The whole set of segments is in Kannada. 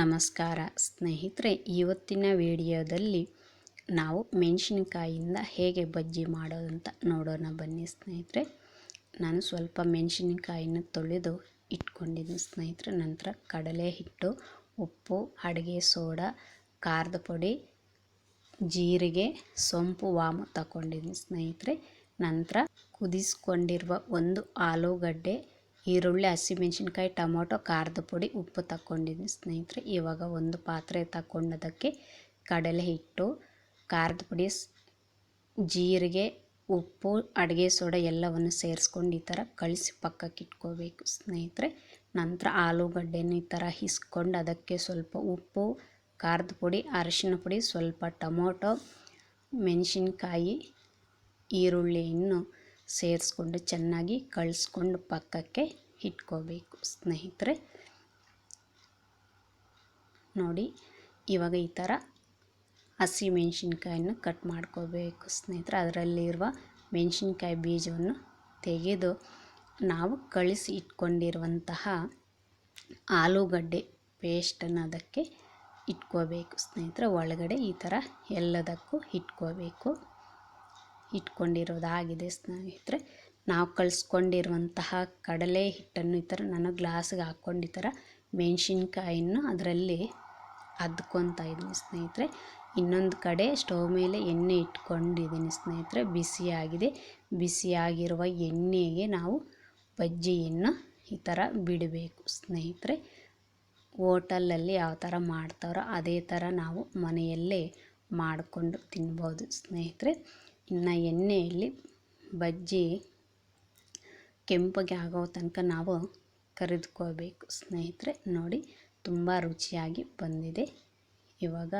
ನಮಸ್ಕಾರ ಸ್ನೇಹಿತರೆ, ಇವತ್ತಿನ ವಿಡಿಯೋದಲ್ಲಿ ನಾವು ಮೆಣಸಿನಕಾಯಿಯಿಂದ ಹೇಗೆ ಬಜ್ಜಿ ಮಾಡೋದಂತ ನೋಡೋಣ ಬನ್ನಿ ಸ್ನೇಹಿತರೆ. ನಾನು ಸ್ವಲ್ಪ ಮೆಣಸಿನಕಾಯಿನ ತೊಳೆದು ಇಟ್ಕೊಂಡಿದ್ದೀನಿ ಸ್ನೇಹಿತರೆ. ನಂತರ ಕಡಲೆ ಹಿಟ್ಟು, ಉಪ್ಪು, ಅಡುಗೆ ಸೋಡಾ, ಖಾರದ ಪುಡಿ, ಜೀರಿಗೆ, ಸೊಂಪು, ವಾಮು ತಗೊಂಡಿದ್ದೀನಿ ಸ್ನೇಹಿತರೆ. ನಂತರ ಕುದಿಸ್ಕೊಂಡಿರುವ ಒಂದು ಆಲೂಗಡ್ಡೆ ಈರುಳ್ಳಿ, ಹಸಿಮೆಣಸಿನ್ಕಾಯಿ, ಟೊಮೊಟೊ, ಖಾರದ ಪುಡಿ, ಉಪ್ಪು ತಗೊಂಡಿದ್ದೀನಿ ಸ್ನೇಹಿತರೆ, ಇವಾಗ ಒಂದು ಪಾತ್ರೆ ತಗೊಂಡೋದಕ್ಕೆ ಕಡಲೆ ಹಿಟ್ಟು, ಖಾರದ ಪುಡಿ ಜೀರಿಗೆ, ಉಪ್ಪು, ಅಡುಗೆ ಸೋಡ ಎಲ್ಲವನ್ನು ಸೇರಿಸ್ಕೊಂಡು ಈ ಥರ ಕಳಿಸಿ ಪಕ್ಕಕ್ಕೆ ಇಟ್ಕೋಬೇಕು. ಸ್ನೇಹಿತರೆ, ನಂತರ ಆಲೂಗಡ್ಡೆನ ಈ ಥರ ಹಿಸ್ಕೊಂಡು ಅದಕ್ಕೆ ಸ್ವಲ್ಪ ಉಪ್ಪು, ಖಾರದ ಪುಡಿ, ಅರಿಶಿನ ಪುಡಿ, ಸ್ವಲ್ಪ ಟೊಮೊಟೊ, ಮೆಣಸಿನ್ಕಾಯಿ, ಈರುಳ್ಳಿಯನ್ನು ಸೇರಿಸ್ಕೊಂಡು ಚೆನ್ನಾಗಿ ಕಳಿಸ್ಕೊಂಡು ಪಕ್ಕಕ್ಕೆ ಇಟ್ಕೋಬೇಕು. ಸ್ನೇಹಿತರೆ, ನೋಡಿ, ಇವಾಗ ಈ ಥರ ಹಸಿ ಮೆಣಸಿನ್ಕಾಯನ್ನು ಕಟ್ ಮಾಡ್ಕೋಬೇಕು. ಸ್ನೇಹಿತರೆ, ಅದರಲ್ಲಿರುವ ಮೆಣಸಿನ್ಕಾಯಿ ಬೀಜವನ್ನು ತೆಗೆದು ನಾವು ಕಳಿಸಿ ಇಟ್ಕೊಂಡಿರುವಂತಹ ಆಲೂಗಡ್ಡೆ ಪೇಸ್ಟನ್ನು ಅದಕ್ಕೆ ಇಟ್ಕೋಬೇಕು. ಸ್ನೇಹಿತರೆ, ಒಳಗಡೆ ಈ ಥರ ಎಲ್ಲದಕ್ಕೂ ಇಟ್ಕೋಬೇಕು. ಇಟ್ಕೊಂಡಿರೋದಾಗಿದೆ ಸ್ನೇಹಿತರೆ. ನಾವು ಕಳಿಸ್ಕೊಂಡಿರುವಂತಹ ಕಡಲೆ ಹಿಟ್ಟನ್ನು ಈ ಥರ ನಾನು ಗ್ಲಾಸ್ಗೆ ಹಾಕ್ಕೊಂಡು ಈ ಥರ ಮೆಣಸಿನ್ಕಾಯನ್ನು ಅದರಲ್ಲಿ ಅದ್ಕೊತಾ ಇದ್ದೀನಿ ಸ್ನೇಹಿತರೆ. ಇನ್ನೊಂದು ಕಡೆ ಸ್ಟವ್ ಮೇಲೆ ಎಣ್ಣೆ ಇಟ್ಕೊಂಡಿದ್ದೀನಿ ಸ್ನೇಹಿತರೆ. ಬಿಸಿಯಾಗಿದೆ. ಬಿಸಿಯಾಗಿರುವ ಎಣ್ಣೆಗೆ ನಾವು ಬಜ್ಜಿಯನ್ನು ಈ ಥರ ಬಿಡಬೇಕು ಸ್ನೇಹಿತರೆ. ಹೋಟಲಲ್ಲಿ ಯಾವ ಥರ ಮಾಡ್ತಾರೋ ಅದೇ ಥರ ನಾವು ಮನೆಯಲ್ಲೇ ಮಾಡಿಕೊಂಡು ತಿನ್ಬೋದು ಸ್ನೇಹಿತರೆ. ಇನ್ನು ಎಣ್ಣೆಯಲ್ಲಿ ಬಜ್ಜಿ, ಕೆಂಪಗೆ ಆಗೋ ತನಕ ನಾವು ಕರಿದ್ಕೋಬೇಕು ಸ್ನೇಹಿತರೆ, ನೋಡಿ, ತುಂಬ ರುಚಿಯಾಗಿ ಬಂದಿದೆ. ಇವಾಗ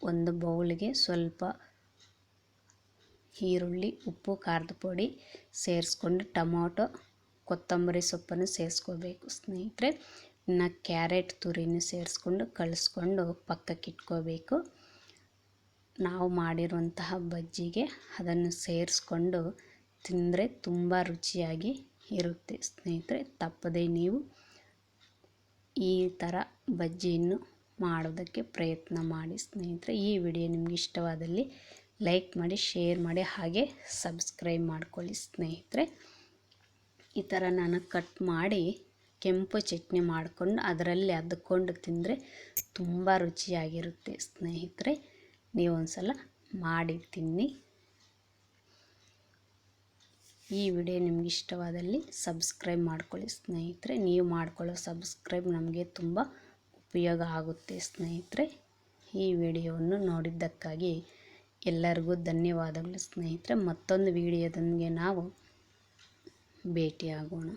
ಒಂದು ಬೌಲ್ಗೆ ಸ್ವಲ್ಪ ಈರುಳ್ಳಿ, ಉಪ್ಪು, ಖಾರದ ಪುಡಿ ಸೇರಿಸ್ಕೊಂಡು ಟೊಮೊಟೊ, ಕೊತ್ತಂಬರಿ ಸೊಪ್ಪನ್ನು ಸೇರಿಸ್ಕೋಬೇಕು ಸ್ನೇಹಿತರೆ, ಇನ್ನು ಕ್ಯಾರೆಟ್ ತುರಿನ ಸೇರಿಸ್ಕೊಂಡು ಕಳಿಸ್ಕೊಂಡು ಪಕ್ಕಕ್ಕೆ ಇಟ್ಕೋಬೇಕು ನಾವು ಮಾಡಿರುವಂತಹ ಬಜ್ಜಿಗೆ ಅದನ್ನು ಸೇರಿಸ್ಕೊಂಡು ತಿಂದರೆ ತುಂಬ ರುಚಿಯಾಗಿ ಇರುತ್ತೆ. ಸ್ನೇಹಿತರೆ, ತಪ್ಪದೆ ನೀವು ಈ ಥರ ಬಜ್ಜಿಯನ್ನು ಮಾಡೋದಕ್ಕೆ ಪ್ರಯತ್ನ ಮಾಡಿ. ಸ್ನೇಹಿತರೆ, ಈ ವಿಡಿಯೋ ನಿಮ್ಗೆ ಇಷ್ಟವಾದಲ್ಲಿ ಲೈಕ್ ಮಾಡಿ, ಶೇರ್ ಮಾಡಿ, ಹಾಗೆ ಸಬ್ಸ್ಕ್ರೈಬ್ ಮಾಡ್ಕೊಳ್ಳಿ. ಸ್ನೇಹಿತರೆ, ಈ ಥರ ನಾನು ಕಟ್ ಮಾಡಿ ಕೆಂಪು ಚಟ್ನಿ ಮಾಡಿಕೊಂಡು ಅದರಲ್ಲಿ ಅದ್ಕೊಂಡು ತಿಂದರೆ ತುಂಬ ರುಚಿಯಾಗಿರುತ್ತೆ. ಸ್ನೇಹಿತರೆ ನೀವು ಸಲ ಮಾಡಿ ತಿನ್ನಿ ಈ ವಿಡಿಯೋ ನಿಮ್ಗೆ ಇಷ್ಟವಾದಲ್ಲಿ ಸಬ್ಸ್ಕ್ರೈಬ್ ಮಾಡ್ಕೊಳ್ಳಿ ಸ್ನೇಹಿತರೆ. ನೀವು ಮಾಡ್ಕೊಳ್ಳೋ ಸಬ್ಸ್ಕ್ರೈಬ್ ನಮಗೆ ತುಂಬ ಉಪಯೋಗ ಆಗುತ್ತೆ ಸ್ನೇಹಿತರೆ. ಈ ವಿಡಿಯೋವನ್ನು ನೋಡಿದ್ದಕ್ಕಾಗಿ ಎಲ್ಲರಿಗೂ ಧನ್ಯವಾದಗಳು ಸ್ನೇಹಿತರೆ. ಮತ್ತೊಂದು ವಿಡಿಯೋದೊಂದಿಗೆ ನಾವು ಭೇಟಿಯಾಗೋಣ.